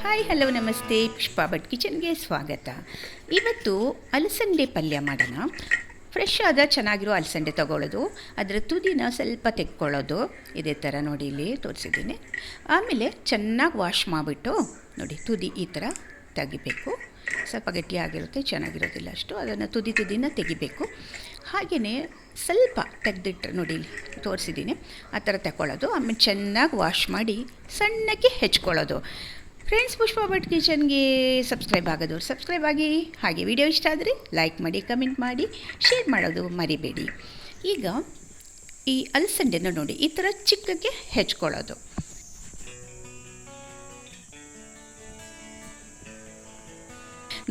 Hi hello ನಮಸ್ತೆ ಪುಷ್ಪಾ ಭಟ್ ಕಿಚನ್ಗೆ ಸ್ವಾಗತ. ಇವತ್ತು ಅಲಸಂದೆ ಪಲ್ಯ ಮಾಡೋಣ. ಫ್ರೆಶ್ ಆದ, ಚೆನ್ನಾಗಿರೋ ಅಲಸಂದೆ ತಗೊಳ್ಳೋದು. ಅದರ ತುದಿನ ಸ್ವಲ್ಪ ತೆಕ್ಕೊಳ್ಳೋದು. ಇದೇ ಥರ ನೋಡಿ ಇಲ್ಲಿ ತೋರಿಸಿದ್ದೀನಿ. ಆಮೇಲೆ ಚೆನ್ನಾಗಿ ವಾಶ್ ಮಾಡಿಬಿಟ್ಟು, ನೋಡಿ, ತುದಿ ಈ ಥರ ತೆಗಿಬೇಕು. ಸ್ವಲ್ಪ ಗಟ್ಟಿಯಾಗಿರುತ್ತೆ, ಚೆನ್ನಾಗಿರೋದಿಲ್ಲ ಅಷ್ಟು. ಅದನ್ನು ತುದಿ ತುದಿನ ತೆಗಿಬೇಕು. ಹಾಗೆಯೇ ಸ್ವಲ್ಪ ತೆಗೆದಿಟ್ಟು ನೋಡಿ, ತೋರಿಸಿದ್ದೀನಿ. ಆ ಥರ ತಗೊಳ್ಳೋದು ಆಮೇಲೆ ಚೆನ್ನಾಗಿ ವಾಶ್ ಮಾಡಿ ಸಣ್ಣಕ್ಕೆ ಹೆಚ್ಕೊಳ್ಳೋದು. ಫ್ರೆಂಡ್ಸ್ ಪುಷ್ಪ ಭಟ್ ಕಿಚನ್ಗೆ ಸಬ್ಸ್ಕ್ರೈಬ್ ಆಗೋದು ಸಬ್ಸ್ಕ್ರೈಬ್ ಆಗಿ. ಹಾಗೆ ವಿಡಿಯೋ ಇಷ್ಟ ಆದರೆ ಲೈಕ್ ಮಾಡಿ ಕಮೆಂಟ್ ಮಾಡಿ ಶೇರ್ ಮಾಡೋದು ಮರಿಬೇಡಿ. ಈಗ ಈ ಅಲಸಂಡೆನ ನೋಡಿ, ಈ ಥರ ಚಿಕ್ಕಕ್ಕೆ ಹೆಚ್ಕೊಳ್ಳೋದು.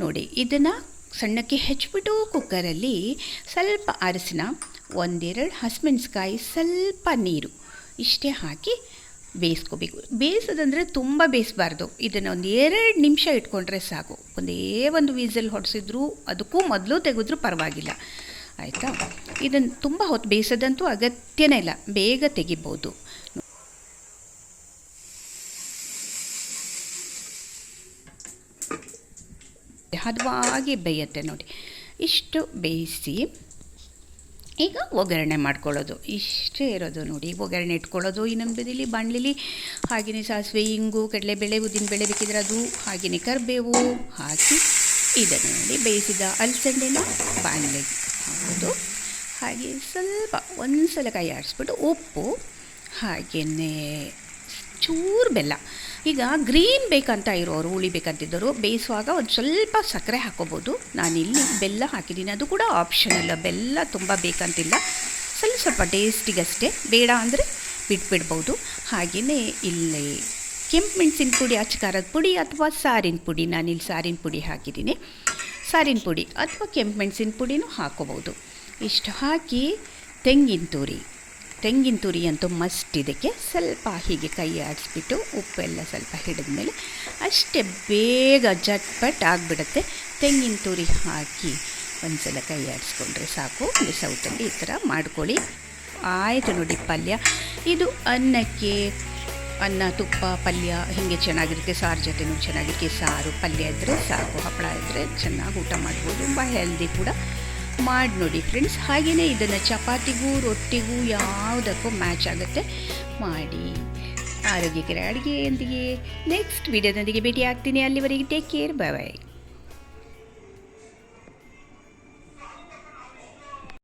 ನೋಡಿ, ಇದನ್ನು ಸಣ್ಣಕ್ಕೆ ಹೆಚ್ಚಿಬಿಟ್ಟು ಕುಕ್ಕರಲ್ಲಿ ಸ್ವಲ್ಪ ಅರಸಿನ ಒಂದೆರಡು ಹಸಿಮೆಣ್ಸ್ಕಾಯಿ ಸ್ವಲ್ಪ ನೀರು ಇಷ್ಟೇ ಹಾಕಿ ಬೇಯಿಸ್ಕೋಬೇಕು. ಬೇಯಿಸೋದಂದರೆ ತುಂಬ ಬೇಯಿಸಬಾರ್ದು. ಇದನ್ನು ಒಂದು ಎರಡು ನಿಮಿಷ ಇಟ್ಕೊಂಡ್ರೆ ಸಾಕು. ಒಂದೇ ಒಂದು ವೀಸಲ್ ಹೊಡೆಸಿದ್ರು ಅದಕ್ಕೂ ಮೊದಲು ತೆಗೆದ್ರೂ ಪರವಾಗಿಲ್ಲ. ಆಯಿತಾ? ಇದನ್ನು ತುಂಬ ಹೊತ್ತು ಬೇಯಿಸೋದಂತೂ ಅಗತ್ಯನೇ ಇಲ್ಲ. ಬೇಗ ತೆಗಿಬೋದು. ಹದವಾಗಿ ಬೇಯುತ್ತೆ ನೋಡಿ. ಇಷ್ಟು ಬೇಯಿಸಿ ಈಗ ಒಗ್ಗರಣೆ ಮಾಡ್ಕೊಳ್ಳೋದು. ಇಷ್ಟೇ ಇರೋದು ನೋಡಿ. ಒಗ್ಗರಣೆ ಇಟ್ಕೊಳ್ಳೋದು, ಇನ್ನೊಂದು ಬದಿಲಿ ಬಾಣಲಿಲಿ ಹಾಗೆಯೇ ಸಾಸಿವೆ, ಇಂಗು, ಕಡಲೆಬೇಳೆ, ಉದ್ದಿನಬೇಳೆ ಬೇಕಿದ್ರೆ ಅದು, ಹಾಗೆಯೇ ಕರಿಬೇವು ಹಾಕಿ ಇದನ್ನು ನೋಡಿ ಬೇಯಿಸಿದ ಅಲಸಂದೆನ ಬಾಣಲೆ. ಹಾಕೋದು ಹಾಗೆ ಸ್ವಲ್ಪ ಒಂದು ಸಲ ಕೈ ಆಡಿಸ್ಬಿಟ್ಟು ಉಪ್ಪು, ಹಾಗೆಯೇ ಚೂರು ಬೆಲ್ಲ. ಈಗ ಗ್ರೀನ್ ಬೇಕಂತ ಇರೋರು, ಹುಳಿ ಬೇಕಂತಿದ್ದವರು ಬೇಯಿಸುವಾಗ ಒಂದು ಸ್ವಲ್ಪ ಸಕ್ಕರೆ ಹಾಕೋಬೋದು ನಾನಿಲ್ಲಿ ಬೆಲ್ಲ ಹಾಕಿದ್ದೀನಿ. ಅದು ಕೂಡ ಆಪ್ಷನಲ್ಲ ಬೆಲ್ಲ ತುಂಬ ಬೇಕಂತಿಲ್ಲ. ಸ್ವಲ್ಪ ಸ್ವಲ್ಪ ಟೇಸ್ಟಿಗಷ್ಟೇ. ಬೇಡ ಅಂದರೆ ಬಿಟ್ಬಿಡ್ಬೋದು. ಹಾಗೆಯೇ ಇಲ್ಲಿ ಕೆಂಪು ಮೆಣಸಿನ ಪುಡಿ, ಅಚ್ಚಕಾರದ ಪುಡಿ ಅಥವಾ ಸಾರಿನ ಪುಡಿ. ನಾನಿಲ್ಲಿ ಸಾರಿನ ಪುಡಿ ಹಾಕಿದ್ದೀನಿ. ಸಾರಿನ ಪುಡಿ ಅಥವಾ ಕೆಂಪು ಮೆಣಸಿನ ಪುಡಿನೂ ಹಾಕೋಬೋದು ಇಷ್ಟು ಹಾಕಿ ತೆಂಗಿನ ತುರಿ. ತೆಂಗಿನ ತುರಿ ಅಂತೂ ಮಸ್ಟ್ ಇದಕ್ಕೆ. ಸ್ವಲ್ಪ ಹೀಗೆ ಕೈ ಆಡಿಸ್ಬಿಟ್ಟು ಉಪ್ಪೆಲ್ಲ ಸ್ವಲ್ಪ ಹಿಡಿದ್ಮೇಲೆ ಅಷ್ಟೇ ಬೇಗ ಜಟ್ಪಟ್ ಆಗಿಬಿಡುತ್ತೆ. ತೆಂಗಿನ ತುರಿ ಹಾಕಿ ಒಂದು ಸಲ ಕೈ ಆಡಿಸ್ಕೊಂಡ್ರೆ ಸಾಕು. ಸೌಟಲ್ಲಿ ಈ ಥರ ಮಾಡ್ಕೊಳ್ಳಿ. ಆಯಿತು ನೋಡಿ ಪಲ್ಯ. ಇದು ಅನ್ನಕ್ಕೆ, ಅನ್ನ, ತುಪ್ಪ, ಪಲ್ಯ ಹೀಗೆ ಚೆನ್ನಾಗಿರುತ್ತೆ. ಸಾರು ಜೊತೆನೂ ಚೆನ್ನಾಗಿರುತ್ತೆ ಸಾರು ಪಲ್ಯ ಇದ್ದರೆ ಸಾಕು, ಹಪ್ಪಳ ಇದ್ದರೆ ಚೆನ್ನಾಗಿ ಊಟ ಮಾಡ್ಬೋದು. ತುಂಬ ಹೆಲ್ದಿ ಕೂಡ. ಮಾಡಿ ನೋಡಿ ಫ್ರೆಂಡ್ಸ್ ಹಾಗೆಯೇ ಇದನ್ನು ಚಪಾತಿಗೂ, ರೊಟ್ಟಿಗೂ ಯಾವುದಕ್ಕೂ ಮ್ಯಾಚ್ ಆಗುತ್ತೆ. ಮಾಡಿ. ಆರೋಗ್ಯಕರ ಅಡುಗೆಯೊಂದಿಗೆ ನೆಕ್ಸ್ಟ್ ವಿಡಿಯೋದೊಂದಿಗೆ ಭೇಟಿ ಆಗ್ತೀನಿ ಅಲ್ಲಿವರೆಗೆ ಟೇಕ್ ಕೇರ್ ಬಾಯ್